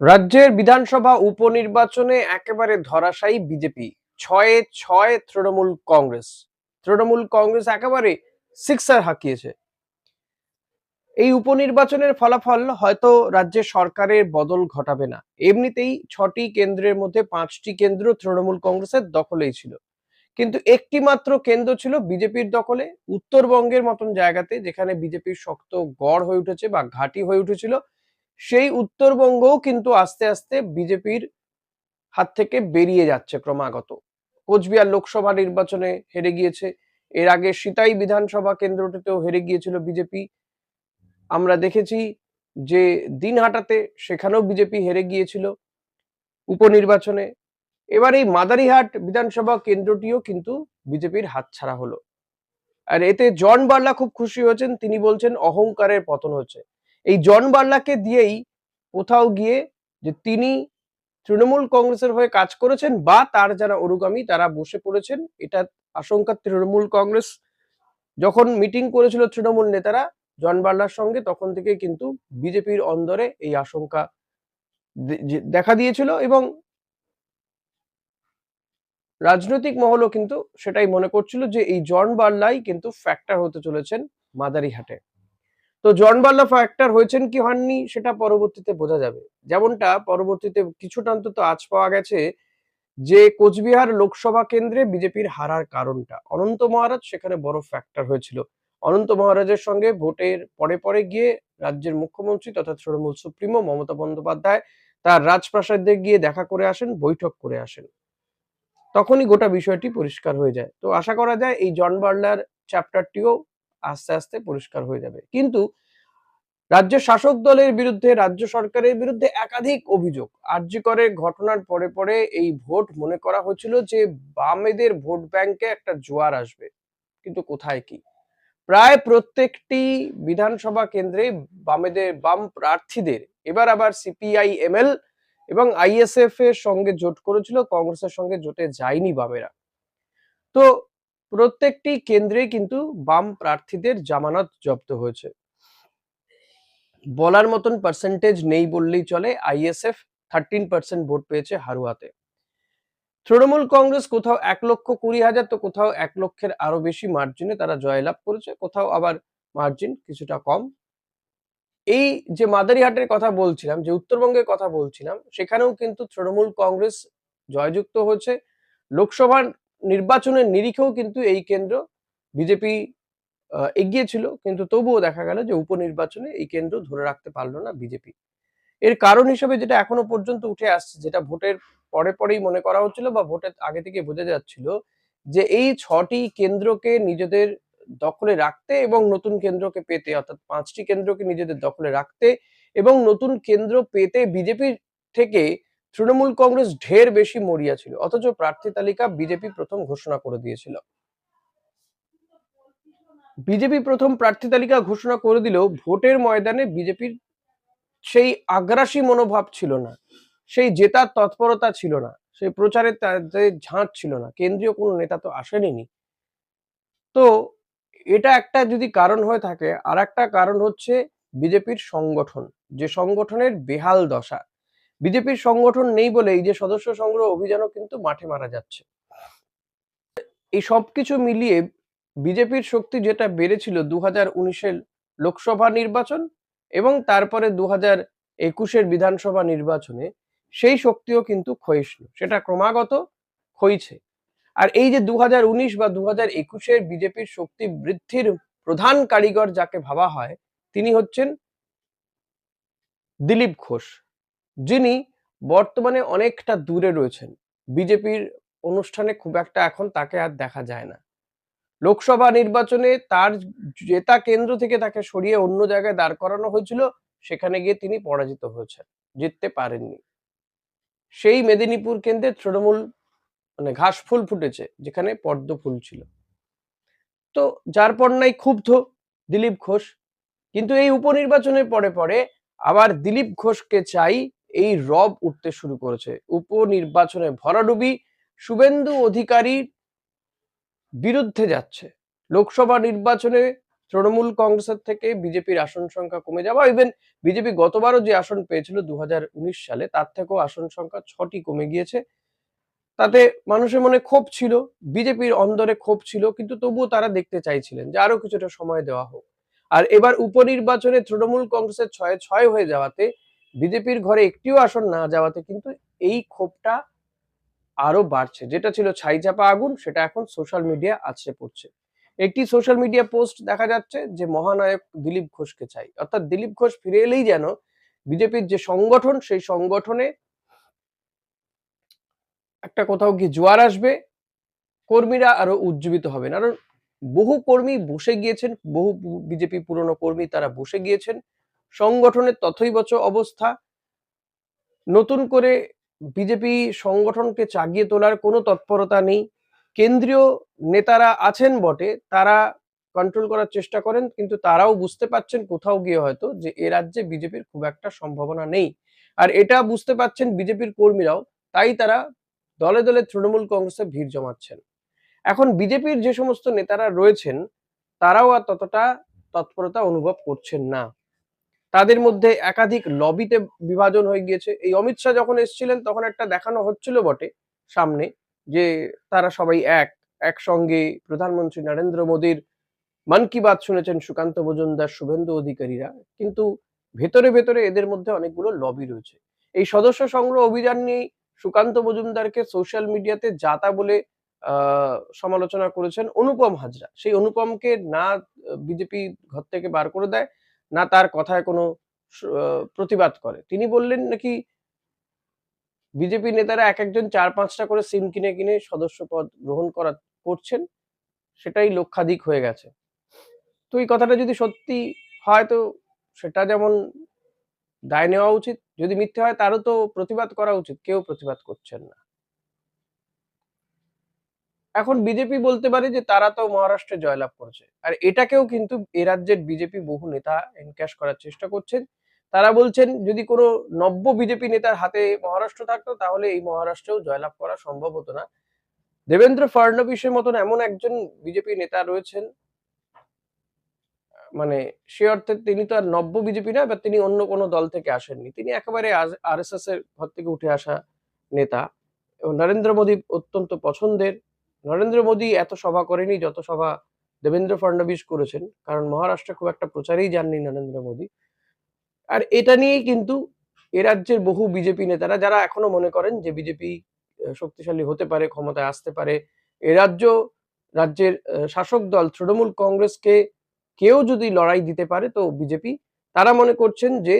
রাজ্যের বিধানসভা উপনির্বাচনে একেবারে ধরাশায়ী বিজেপি। ছয়ে ছয় তৃণমূল কংগ্রেস। তৃণমূল কংগ্রেস একেবারে সিক্সার হাঁকিয়েছে। এই উপনির্বাচনের ফলাফল হয়তো রাজ্যের সরকারের বদল ঘটাবে না। এমনিতেই ছটি কেন্দ্রের মধ্যে পাঁচটি কেন্দ্র তৃণমূল কংগ্রেসের দখলেই ছিল। কিন্তু একটি মাত্র কেন্দ্র ছিল বিজেপির দখলে, উত্তরবঙ্গের মতন জায়গাতে, যেখানে বিজেপির শক্ত গড় হয়ে উঠেছে বা ঘাঁটি হয়ে উঠেছিল সেই উত্তরবঙ্গও কিন্তু আস্তে আস্তে বিজেপির হাত থেকে বেরিয়ে যাচ্ছে ক্রমাগত। কোচবিহার লোকসভা নির্বাচনে হেরে গিয়েছে। এর আগে সিতাই বিধানসভা কেন্দ্রটিতেও হেরে গিয়েছিল বিজেপি। আমরা দেখেছি যে দিন দিনহাটাতে সেখানেও বিজেপি হেরে গিয়েছিল উপনির্বাচনে। এবার এই মাদারিহাট বিধানসভা কেন্দ্রটিও কিন্তু বিজেপির হাতছাড়া হলো। আর এতে জন বার্লা খুব খুশি হয়েছেন। তিনি বলছেন, অহংকারের পতন হচ্ছে এই জন বার্লাকে দিয়েই কোথাও গিয়ে যে তিনি তৃণমূল কংগ্রেসের হয়ে কাজ করেছেন বা তার যারা অনুগামী তারা বসে পড়েছেন, এটা আশঙ্কা তৃণমূল কংগ্রেস। যখন মিটিং করেছিল তৃণমূল নেতারা জন বার্লার সঙ্গে, তখন থেকে কিন্তু বিজেপির অন্দরে এই আশঙ্কা দেখা দিয়েছিল এবং রাজনৈতিক মহলও কিন্তু সেটাই মনে করছিল যে এই জন বার্লাই কিন্তু ফ্যাক্টর হতে চলেছেন মাদারিহাটে। তো জন বার্লা ফ্যাক্টর হয়েছেন কি হননি সেটা পরবর্তীতে বোঝা যাবে। যেমনটা পরবর্তীতে কিছুটা অন্তত আজ পাওয়া গেছে যে কোচবিহার লোকসভা কেন্দ্রে বিজেপির হারার কারণটা। অনন্ত মহারাজ সেখানে বড় ফ্যাক্টর হয়েছিল। অনন্ত মহারাজের সঙ্গে ভোটের পরে পরে গিয়ে রাজ্যের মুখ্যমন্ত্রী তথা তৃণমূল সুপ্রিমো মমতা বন্দ্যোপাধ্যায় তার রাজপ্রাসাদে গিয়ে দেখা করে আসেন, বৈঠক করে আসেন। তখনই গোটা বিষয়টি পরিষ্কার হয়ে যায়। তো আশা করা যায় এই জন বার্লার চ্যাপ্টারটিও আস্তে আস্তে পরিষ্কার হয়ে যাবে। কিন্তু রাজ্য শাসক দলের বিরুদ্ধে, রাজ্য সরকারের বিরুদ্ধে একাধিক অভিযোগ আর্যিকরের ঘটনার পরে পরে এই ভোট মনে করা হয়েছিল যে বামেদের ভোট ব্যাংকে একটা জোয়ার আসবে। কিন্তু কোথায় কি? প্রায় প্রত্যেকটি বিধানসভা কেন্দ্রে বামেদের, বাম প্রার্থীদের, এবার আবার সিপিআই, এমএল এবং আইএসএফ এর সঙ্গে জোট করেছিল, কংগ্রেসের সঙ্গে জোটে যায়নি বামেরা। তো প্রত্যেকটি কেন্দ্রে কিন্তু বাম প্রার্থীদের জামানত জব্দ হয়েছে। বলার মতন পার্সেন্টেজ নেই বললেই চলে আইএসএফ থার্টিন পার্সেন্ট ভোট পেয়েছে হারুয়াতে। তৃণমূল কংগ্রেস কোথাও এক লক্ষ কুড়ি হাজার, তো কোথাও এক লক্ষের আরও বেশি মার্জিনে তারা জয়লাভ করেছে, কোথাও আবার মার্জিন কিছুটা কম। এই যে মাদারিহাটের কথা বলছিলাম, যে উত্তরবঙ্গের কথা বলছিলাম, সেখানেও কিন্তু তৃণমূল কংগ্রেস জয়যুক্ত হয়েছে। লোকসভা নির্বাচনের নিরিখেও কিন্তু এই কেন্দ্র বিজেপি এগিয়ে ছিল কিন্তু তবুও দেখা গেল যে উপনির্বাচনে এই কেন্দ্র ধরে রাখতে পারল না বিজেপি। এর কারণ হিসেবে যেটা এখনও পর্যন্ত উঠে আসছে, যেটা ভোটের পরে পরেই মনে করা হচ্ছিল বা ভোটের আগে থেকে বোঝা যাচ্ছিল, যে এই ছটি কেন্দ্রকে নিজেদের দখলে রাখতে এবং নতুন কেন্দ্রকে পেতে, অর্থাৎ পাঁচটি কেন্দ্রকে নিজেদের দখলে রাখতে এবং নতুন কেন্দ্র পেতে বিজেপির থেকে তৃণমূল কংগ্রেস ঢের বেশি মরিয়া ছিল, অথচ প্রার্থী তালিকা বিজেপি প্রথম ঘোষণা করে দিয়েছিল। বিজেপি প্রথম প্রার্থী তালিকা ঘোষণা করে দিলেও ভোটের ময়দানে বিজেপির সেই আগ্রাসী মনোভাব ছিল না, সেই জেতার তৎপরতা ছিল না, সেই প্রচারের ঝাঁট ছিল না, কেন্দ্রীয় কোনো নেতা তো আসেনি তো এটা একটা যদি কারণ হয়ে থাকে আর একটা কারণ হচ্ছে বিজেপির সংগঠন, যে সংগঠনের বেহাল দশা বিজেপির সংগঠন নেই বলে এই যে সদস্য সংগ্রহ অভিযানও কিন্তু মাঠে মারা যাচ্ছে। এই সবকিছু মিলিয়ে বিজেপির শক্তি যেটা বেড়েছিল দু হাজার উনিশের লোকসভা নির্বাচন এবং তারপরে দু হাজার একুশের বিধানসভা নির্বাচনে সেই শক্তিও কিন্তু ক্ষয়িষ্ণু। সেটা ক্রমাগত ক্ষয়ছে। আর এই যে দু উনিশ বা দু হাজার একুশের বিজেপির শক্তি বৃদ্ধির প্রধান কারিগর যাকে ভাবা হয়, তিনি হচ্ছেন দিলীপ ঘোষ। যিনি বর্তমানে অনেকটা দূরে রয়েছেন। বিজেপির অনুষ্ঠানে খুব একটা এখন তাকে আর দেখা যায় না। লোকসভা নির্বাচনে তার জেতা কেন্দ্র থেকে তাকে সরিয়ে অন্য জায়গায় দাঁড় করানো হয়েছিল, সেখানে গিয়ে তিনি পরাজিত হয়েছেন, জিততে পারেননি। সেই মেদিনীপুর কেন্দ্রে তৃণমূল মানে ঘাস ফুল ফুটেছে, যেখানে পদ্ম ফুল ছিল। তো যার পর নাই ক্ষুব্ধ দিলীপ ঘোষ। কিন্তু এই উপনির্বাচনের পরে পরে আবার দিলীপ ঘোষকে চাই এই রব উঠতে শুরু করেছে। উপনির্বাচনে ভরাডুবি শুভেন্দু অধিকারীর বিরুদ্ধে যাচ্ছে। লোকসভা নির্বাচনে তৃণমূল কংগ্রেসের থেকে বিজেপির আসন সংখ্যা কমে যাওয়া ইভেন বিজেপি গতবারও যে আসন পেয়েছিল দু সালে, তার থেকেও আসন সংখ্যা ছটি কমে গিয়েছে। তাতে মানুষের মনে ক্ষোভ ছিল, বিজেপির অন্দরে ক্ষোভ ছিল, কিন্তু তবুও তারা দেখতে চাইছিলেন যে আরও কিছুটা সময় দেওয়া হোক। আর এবার উপনির্বাচনে তৃণমূল কংগ্রেসের ছয় ছয় হয়ে যাওয়াতে বিজেপির ঘরে একটিও আসন না যাওয়াতে কিন্তু এই ক্ষোভটা আরও বাড়ছে। যেটা ছিল ছাইচাপা আগুন, সেটা এখন সোশ্যাল মিডিয়া আছড়ে পড়ছে। একটি সোশ্যাল মিডিয়া পোস্ট দেখা যাচ্ছে যে মহানায়ক দিলীপ ঘোষকে চাই। অর্থাৎ দিলীপ ঘোষ ফিরে এলেই যেন বিজেপির যে সংগঠন, সেই সংগঠনে একটা কোথাও গিয়ে জোয়ার আসবে, কর্মীরা আরও উজ্জীবিত হবেন। কারণ বহু কর্মী বসে গিয়েছেন, বহু বিজেপি পুরনো কর্মী তারা বসে গিয়েছেন। সংগঠনের তথৈবচ অবস্থা। নতুন করে বিজেপি সংগঠনকে চাগিয়ে তোলার কোনো তৎপরতা নেই। কেন্দ্রীয় নেতারা আছেন বটে, তারা কন্ট্রোল করার চেষ্টা করেন, কিন্তু তারাও বুঝতে পারছেন কোথাও গিয়ে হয়তো যে এ রাজ্যে বিজেপির খুব একটা সম্ভাবনা নেই। আর এটা বুঝতে পারছেন বিজেপির কর্মীরাও, তাই তারা দলে দলে তৃণমূল কংগ্রেসে ভিড় জমাচ্ছেন। এখন বিজেপির যে সমস্ত নেতারা রয়েছেন, তারাও আর ততটা তৎপরতা অনুভব করছেন না। তাদের মধ্যে একাধিক লবিতে বিভাজন হয়ে গিয়েছে। এই অমিত শাহ যখন এসেছিলেন, তখন একটা দেখানো হচ্ছিল বটে সামনে যে তারা সবাই এক। একসঙ্গে প্রধানমন্ত্রী নরেন্দ্র মোদীর মন কি বাত শুনেছেন সুকান্ত মজুমদার, শুভেন্দু অধিকারীরা। কিন্তু ভেতরে ভেতরে এদের মধ্যে অনেকগুলো লবি রয়েছে। এই সদস্য সংগ্রহ অভিযান নিয়ে সুকান্ত মজুমদারকে সোশ্যাল মিডিয়াতে যাতা বলে সমালোচনা করেছেন অনুপম হাজরা। সেই অনুপমকে না বিজেপি ঘর থেকে বার করে দেয় না তার কথায় কোনো প্রতিবাদ করে। তিনি বললেন নাকি বিজেপি নেতারা এক একজন চার পাঁচটা করে সিম কিনে কিনে সদস্য পদ গ্রহণ করা, করছেন, সেটাই লক্ষাধিক হয়ে গেছে। তো এই কথাটা যদি সত্যি হয় তো সেটা যেমন দায় নেওয়া উচিত, যদি মিথ্যে হয় তারও তো প্রতিবাদ করা উচিত, কেউ প্রতিবাদ করছেন না। এখন বিজেপি বলতে পারে যে তারা তো মহারাষ্ট্রে জয়লাভ করেছে। আর এটাকেও কিন্তু এ রাজ্যের বিজেপি বহু নেতা এনক্যাশ করার চেষ্টা করছেন। তারা বলছেন, যদি কোনো নব্য বিজেপি নেতার হাতে মহারাষ্ট্র থাকতো, তাহলে এই মহারাষ্ট্রেও জয়লাভ করা সম্ভব হতো না। দেবেন্দ্র ফডনবিসের মতন এমন একজন বিজেপি নেতা রয়েছেন মানে সে অর্থে তিনি তো আর নব্য বিজেপি না বা তিনি অন্য কোনো দল থেকে আসেননি। তিনি একেবারে আর এস এস এর ঘর থেকে উঠে আসা নেতা। এবং নরেন্দ্র মোদী অত্যন্ত পছন্দের। নরেন্দ্র মোদী এত সভা করেনি যত সভা দেবেন্দ্র ফডনবিস করেছেন। কারণ মহারাষ্ট্রে খুব একটা প্রচারেই যাননি নরেন্দ্র মোদী। আর এটা নিয়েই কিন্তু এ রাজ্যের বহু বিজেপি নেতারা, যারা এখনও মনে করেন যে বিজেপি শক্তিশালী হতে পারে, ক্ষমতায় আসতে পারে, এ রাজ্য, রাজ্যের শাসক দল, তৃণমূল কংগ্রেসকে কেউ যদি লড়াই দিতে পারে তো বিজেপি, তারা মনে করছেন যে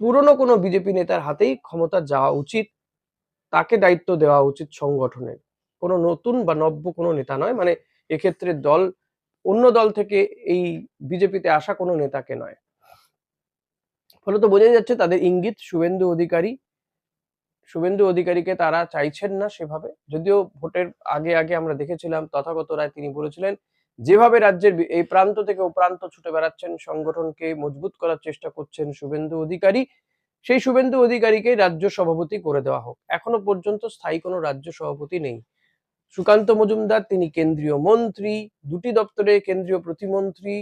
পুরনো কোনো বিজেপি নেতার হাতেই ক্ষমতা যাওয়া উচিত, তাকে দায়িত্ব দেওয়া উচিত সংগঠনের। কোনো নতুন বা নব্য কোনো নেতা নয়। মানে এক্ষেত্রে দল, অন্য দল থেকে এই বিজেপিতে আসা কোনো নেতাকে নয়। ফলত বোঝা যাচ্ছে তাদের ইঙ্গিত শুভেন্দু অধিকারী, শুভেন্দু অধিকারীকে তারা চাইছেন না সেভাবে। যদিও ভোটের আগে আগে আমরা দেখেছিলাম, তথাগত রায় তিনি বলেছিলেন, যেভাবে রাজ্যের এই প্রান্ত থেকে ও প্রান্ত ছুটে বেড়াচ্ছেন, সংগঠনকে মজবুত করার চেষ্টা করছেন শুভেন্দু অধিকারী, সেই শুভেন্দু অধিকারীকে রাজ্য সভাপতি করে দেওয়া হোক। এখনও পর্যন্ত স্থায়ী কোনো রাজ্য সভাপতি নেই। সুকান্ত মজুমদার, তিনি কেন্দ্রীয় মন্ত্রী, দুটি দপ্তরে কেন্দ্রীয় প্রতিমন্ত্রী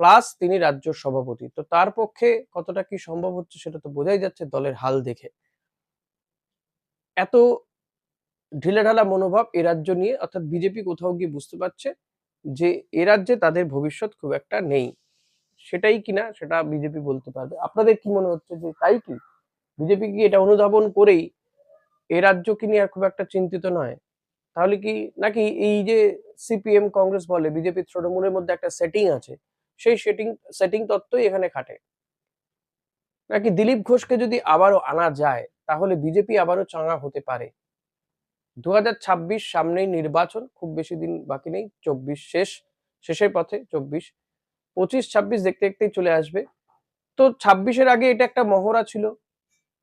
প্লাস তিনি রাজ্য সভাপতি। তো তার পক্ষে কতটা কি সম্ভব হচ্ছে সেটা তো বোঝাই যাচ্ছে দলের হাল দেখে। এত ঢিলেঢালা মনোভাব এ রাজ্য নিয়ে, অর্থাৎ বিজেপি কোথাও গিয়ে বুঝতে পারছে যে এ রাজ্যে তাদের ভবিষ্যৎ খুব একটা নেই। সেটাই কিনা সেটা বিজেপি বলতে পারবে। আপনাদের কি মনে হচ্ছে যে তাই কি? বিজেপি কি এটা অনুধাবন করেই এ রাজ্য কি নিয়ে আর খুব একটা চিন্তিত নয়। তাহলে কি নাকি এই যে সিপিএম, কংগ্রেস বলে, বিজেপি, তৃণমূলের মধ্যে একটা সেটিং আছে, সেই সেটিং সেটিং তত্ত্বই এখানে খাটে। নাকি দিলীপ ঘোষকে যদি আবারও আনা যায়, তাহলে বিজেপি আবারও চাঙা হতে পারে। দু সামনেই নির্বাচন, খুব বেশি দিন বাকি নেই, চব্বিশ শেষ, শেষের পথে চব্বিশ। পঁচিশ, ছাব্বিশ দেখতে দেখতেই চলে আসবে। তো ছাব্বিশের আগে এটা একটা মহড়া ছিল।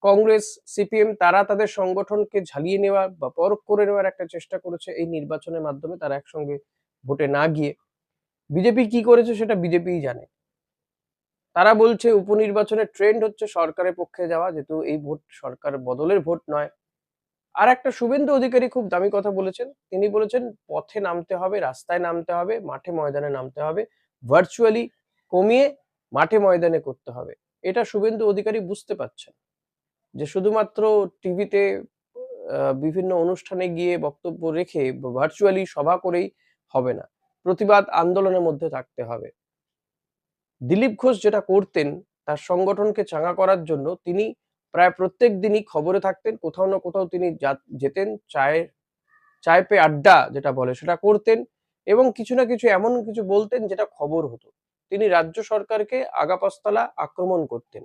কংগ্রেস, সিপিএম তারা তাদের সংগঠনকে ঝালিয়ে নেওয়ার বা পরখ করে নেওয়ার একটা চেষ্টা করেছে এই নির্বাচনের মাধ্যমে তারা একসঙ্গে ভোটে না গিয়ে। বিজেপি কি করেছে সেটা বিজেপিই জানে। তারা বলছে উপনির্বাচনের ট্রেন্ড হচ্ছে সরকারের পক্ষে যাওয়া, যেহেতু এই ভোট সরকার বদলের ভোট নয়। আর একটা শুভেন্দু অধিকারী খুব দামি কথা বলেছেন। তিনি বলেছেন, পথে নামতে হবে, রাস্তায় নামতে হবে, মাঠে ময়দানে নামতে হবে ভার্চুয়ালি কমিয়ে মাঠে ময়দানে করতে হবে। এটা শুভেন্দু অধিকারী বুঝতে পারছেন। যে শুধুমাত্র টিভিতে বিভিন্ন অনুষ্ঠানে গিয়ে বক্তব্য রেখে ভার্চুয়ালি সভা করেই হবে না। প্রতিবাদ আন্দোলনের মধ্যে থাকতে হবে। দিলীপ ঘোষ যেটা করতেন, তার সংগঠনকে চাঙ্গা করার জন্য তিনি প্রায় প্রত্যেক দিনই খবরে থাকতেন, কোথাও না কোথাও তিনি যেতেন, চায়ের চায় পে আড্ডা যেটা বলে সেটা করতেন এবং কিছু না কিছু এমন কিছু বলতেন যেটা খবর হতো। তিনি রাজ্য সরকারকে আগাপাস্তলা আক্রমণ করতেন।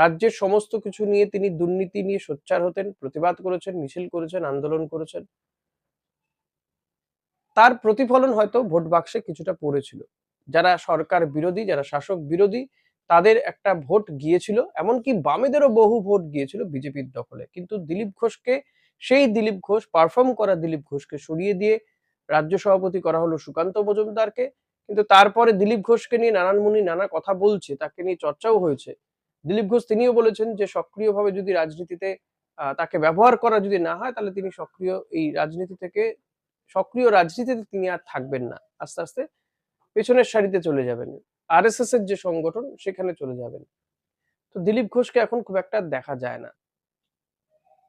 রাজ্যের সমস্ত কিছু নিয়ে তিনি দুর্নীতি নিয়ে সোচ্চার হতেন, প্রতিবাদ করেছেন, মিছিল করেছেন, আন্দোলন করেছেন। তার প্রতিফলন হয়তো ভোট বাক্সে কিছুটা পড়েছিল। যারা সরকার বিরোধী, যারা শাসক বিরোধী, তাদের একটা ভোট গিয়েছিল, এমনকি বামেদেরও বহু ভোট গিয়েছিল বিজেপির দখলে। কিন্তু দিলীপ ঘোষকে, সেই দিলীপ ঘোষ পারফর্ম করা দিলীপ ঘোষকে সরিয়ে দিয়ে রাজ্য সভাপতি করা হলো সুকান্ত মজুমদারকে। কিন্তু তারপরে দিলীপ ঘোষকে নিয়ে নানান মুনি নানা কথা বলছে, তাকে নিয়ে চর্চাও হয়েছে। দিলীপ ঘোষ তিনিও বলেছেন যে সক্রিয়ভাবে যদি রাজনীতিতে তাকে ব্যবহার করা যদি না হয়, তাহলে তিনি সক্রিয়, এই রাজনীতি থেকে, সক্রিয় রাজনীতিতে তিনি আর থাকবেন না। আস্তে আস্তে পেছনের সারিতে চলে যাবেন। আর এর যে সংগঠন, সেখানে চলে যাবেন। তো দিলীপ ঘোষকে এখন খুব একটা দেখা যায় না।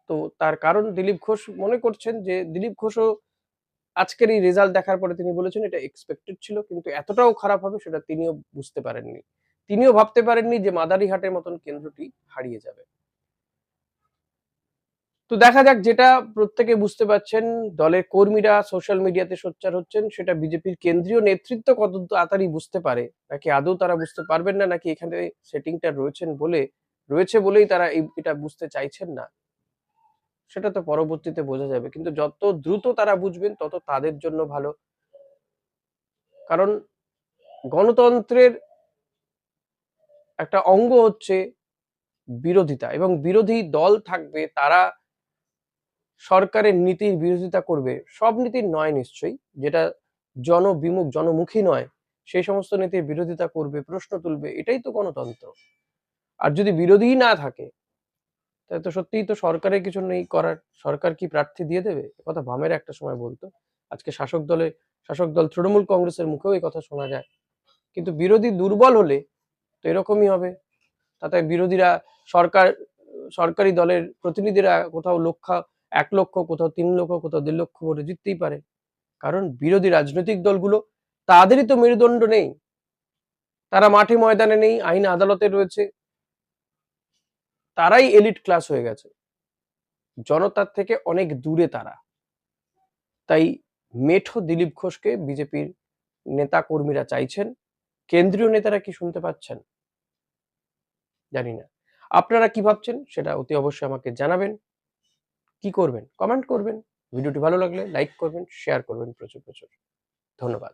তো তার কারণ দিলীপ ঘোষ মনে করছেন যে, দিলীপ ঘোষও আজকের এই রেজাল্ট দেখার পরে তিনি বলেছেন এটা এক্সপেক্টেড ছিল, কিন্তু এতটাও খারাপ হবে সেটা তিনিও বুঝতে পারেননি। তিনিও ভাবতে পারেননি যে মাদারিহাটের মতন কেন্দ্রটি হারিয়ে যাবে। তো দেখা যাক যেটা প্রত্যেকে বুঝতে পারছেন, দলের কর্মীরা সোশ্যাল মিডিয়াতে সোচ্চার হচ্ছেন, সেটা বিজেপির কেন্দ্রীয় নেতৃত্ব কত তাড়াতাড়ি বুঝতে পারে, নাকি আদৌ তারা বুঝতে পারবেন না, নাকি এখানে সেটিংটা রয়েছেন বলে, রয়েছে বলেই তারা এটা বুঝতে চাইছেন না? সেটা তো পরবর্তীতে বোঝা যাবে, কিন্তু যত দ্রুত তারা বুঝবেন, তত তাদের জন্য ভালো। কারণ গণতন্ত্রের একটা অঙ্গ হচ্ছে বিরোধিতা এবং বিরোধী দল থাকবে, তারা সরকারের নীতির বিরোধিতা করবে। সব নীতির নয় নিশ্চয়ই, যেটা জনবিমুখ, জনমুখী নয়, সেই সমস্ত নীতির বিরোধিতা করবে, প্রশ্ন তুলবে, এটাই তো গণতন্ত্র। আর যদি বিরোধী না থাকে, তাহলে তো সত্যিই তো সরকারের কিছু নেই করার। সরকার কি প্রার্থী দিয়ে দেবে? কথা বামের একটা সময় বলতো। আজকে শাসক দলে, শাসক দল তৃণমূল কংগ্রেসের মুখেও এই কথা শোনা যায়। কিন্তু বিরোধী দুর্বল হলে তো এরকমই হবে। তাতে বিরোধীরা সরকার, সরকারি দলের প্রতিনিধিরা কোথাও লক্ষ, এক লক্ষ, কোথাও তিন লক্ষ, কোথাও দেড় লক্ষ ভোটে জিততেই পারে। কারণ বিরোধী রাজনৈতিক দলগুলো তাদেরই তো মেরুদণ্ড নেই। তারা মাঠে ময়দানে নেই, আইন আদালতে রয়েছে। তারাই এলিট ক্লাস হয়ে গেছে। জনতার থেকে অনেক দূরে তারা। তাই মেঠো দিলীপ ঘোষকে বিজেপির নেতা কর্মীরা চাইছেন। কেন্দ্রীয় নেতারা কি শুনতে পাচ্ছেন? জানি না। আপনারা কি ভাবছেন সেটা অতি অবশ্যই আমাকে জানাবেন। কি করবেন? কমেন্ট করবেন। ভিডিওটি ভালো লাগলে লাইক করবেন শেয়ার করবেন প্রচুর প্রচুর। ধন্যবাদ।